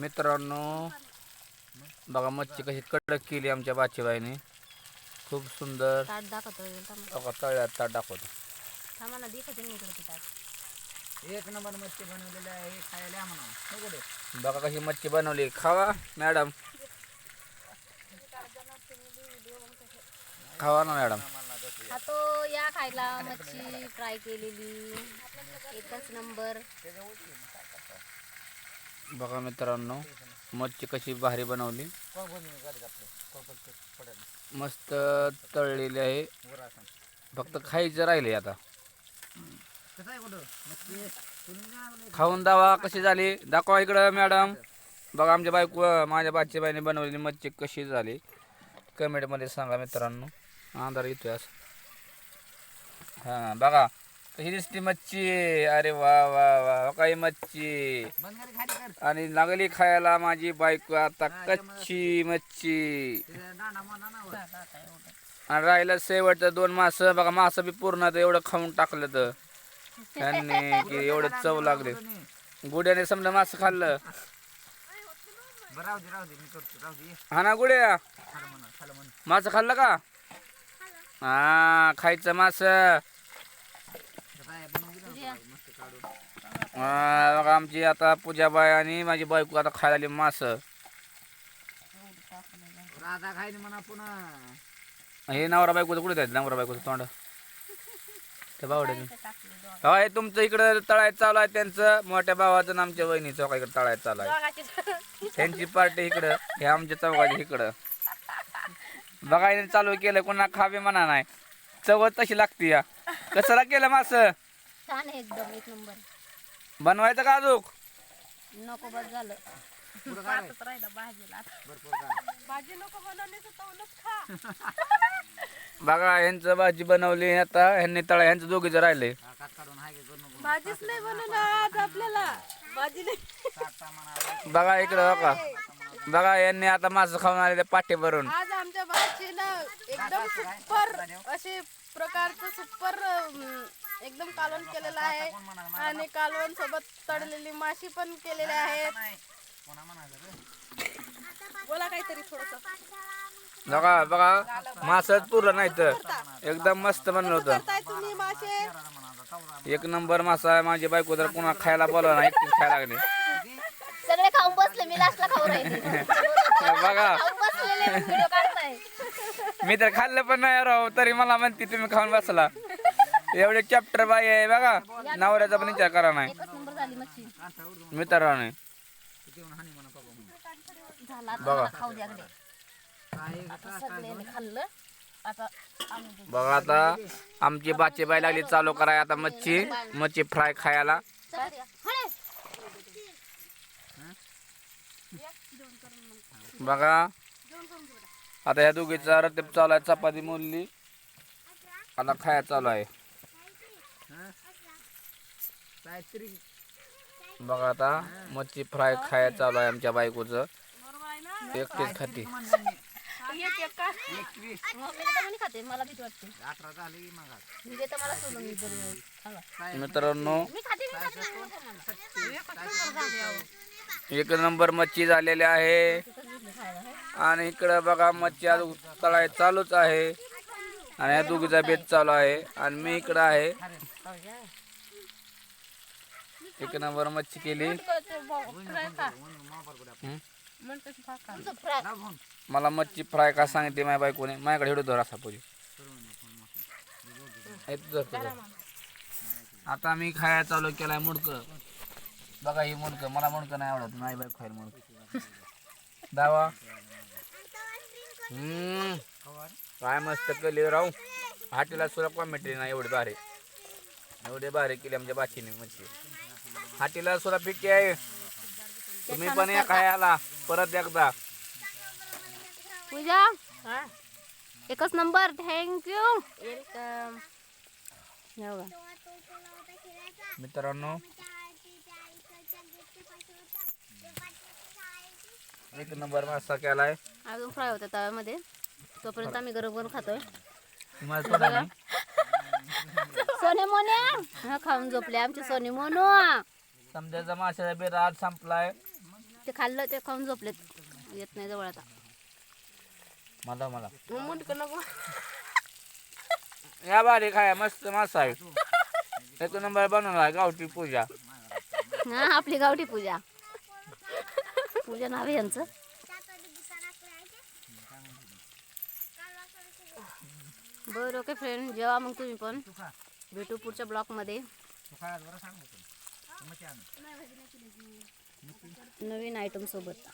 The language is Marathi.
मित्रांनो बघा मच्छी कशी कडक केली आमच्या बाचीबाईने. खूप सुंदर. ताट दाखवतो बघा तळ्यात ताट दाखवतो. थांबा ना दिखायचे नाही इकडे ते ताट. एक नंबर मच्छी बनवलेली आहे हे खायला म्हणा. हो बघा कशी मच्छी बनवली. खावा मॅडम. खावा ना मॅडम. हा तो या खायला मच्छी फ्राय केलेली. एकच नंबर. बघा मित्रांनो मच्छी कशी भारी बनवली. मस्त तळलेली आहे. फक्त खायचं राहिले आता. आहे खाऊन दावा कशी झाली? दाखवा इकडं मॅडम. बघा आमच्या बायको माझ्या बाची बाईने बनवलेली मच्छी कशी झाली. कमेंटमध्ये सांगा मित्रांनो. आधार येतोय असं. हां बघा. कशी दिसती मच्छी. अरे वा वा वा. हो काही मच्छी. आणि लागली खायला माझी बायको आता कच्ची मच्छी. आणि राहिलं शेवटचं दोन मास. बघा मास बी पूर्ण एवढं खाऊन टाकलं तर. त्यांनी की एवढं चव लागले. गुड्याने समजा मास खाल्लं. हा ना गुड्या. मास खाल्लं का? हा खायचं मास. हा, बघा आमची आता पूजाबाई आणि माझी बायको आता खायला आली मास. राधा खायला म्हणा पुन्हा. हे नवरा बायकोचं कुठे जायचं? नवरा बायकोचं तोंड. ते हा हे तुमचं इकडं तळायत चालू आहे त्यांचं. मोठ्या भावाचं आणि आमच्या वहिनीचं. बघा इकडं तळायत चालू आहे. त्यांची पार्टी इकडं. हे आमच्या चौघाची इकडं. बघायला चालू केलं. कोणा खावे म्हणा नाही. चवत तशी लागते या. कसला केलं मास? छान आहे एकदम एक नंबर. बनवायचं का अजूक नको बस झालं? राहिलं भाजीला. भाजी नको खा. बघा यांचं भाजी बनवली आता ह्यांनी तळा ह्यांचं दोघीचं राहिले भाजीच नाही बनवलं आज आपल्याला. भाजी नाही. बघा इकडं बघा. बघा यांनी आता मास खाऊन आलेले पाठी भरून. आज आमच्या भाजीनं एकदम सुपर असे प्रकारचं सुपर एकदम कालवण केलेलं आहे. आणि कालवण सोबत तळलेली माशी पण केलेली आहेत. नाही? बोला काहीतरी थोडस. बघा बघा मासच पुरलं नाही तर. एकदम मस्त बनलं होतं. एक नंबर मासा आहे माझी बायको जर पुन्हा खायला बोलवा ना एकटीच खायला लागली. सगळे खाऊन बसले मी लास्टला राहिले. बघा. मी तर खाल्लं पण नाही राव तरी मला म्हणते तुम्ही खाऊन बसला. एवढे चॅप्टर बाई आहे बघा नवऱ्याचा पण विचार करा नाही एकच नंबर झाली मच्छी मित्रांनो झाला आता बघा. मला खाऊ द्या गडे. काय आता सगळ्यांनी खाल्लं आता आम्ही देऊ. बघा आता आमची बाची बाई लागली चालू कराय आता मच्छी मच्छी फ्राय खायला चला द्या. हळे. बघा आता या दोघीचा रतीप चालू आहे चपाती मोडली आता खाया चालू आहे काहीतरी बघा आता मच्छी फ्राय खायला चालू आहे आमच्या बायकोचं एकटीच खाती एकवीस खाते मला भीती वाटते अठरा मग मला सोडून मी खावा. मित्रांनो मी खाते मी नाही नको मला. एक नंबर मच्छी झालेली आहे तिथंच घेतली खायला हे. आणि इकडं बघा मच्छी आज उतळाय चालूच आहे आणि या दोघीचा बेत चालू आहे. आणि मी इकडं आहे. एक नंबर मच्छी केली. मला मच्छी फ्राय का सांगितली माझ्या बायकोने? माझ्याकडे हेडू धर असा पोरी. आता मी खायला चालू केलाय मुडक. बघा ही मुडक. मला मुडक नाही आवडत. नाही बाई खायला मुडक. दावा. हम्म. काय मस्त केली राहू हाटीला सुद्धा कॉमेंट्री नाही एवढी भारी. एवढे भारी केली आमच्या बाचीने मच्छी हाटीला सुद्धा पिके आहे. तुम्ही पण या खायला परत एकदा. पूजा एकच नंबर थँक्यू वेलकम मित्रांनो एक नंबर मासा केलाय. अजून फ्राय होतं तव्यामध्ये. तोपर्यंत आम्ही गरम गरम खातोय. सोने मोने. हा खाऊन झोपले आमचे सोने मोनू. समजायचा माशाचा बेर आज संपलाय. ते खाल्लं ते खाऊन झोपलेत. येत नाही जवळ आता. मला मला. मग मुंडकं नको. या बारीक आहे मस्त मासा आहे. एक नंबर बनवला आहे गावठी पूजा. हा आपली गावठी पूजा. पूजा नाव यांचं. बरं ओके फ्रेंड जेवा मग तुम्ही पण. भेटू पुढच्या ब्लॉकमध्ये नवीन आयटम सोबत.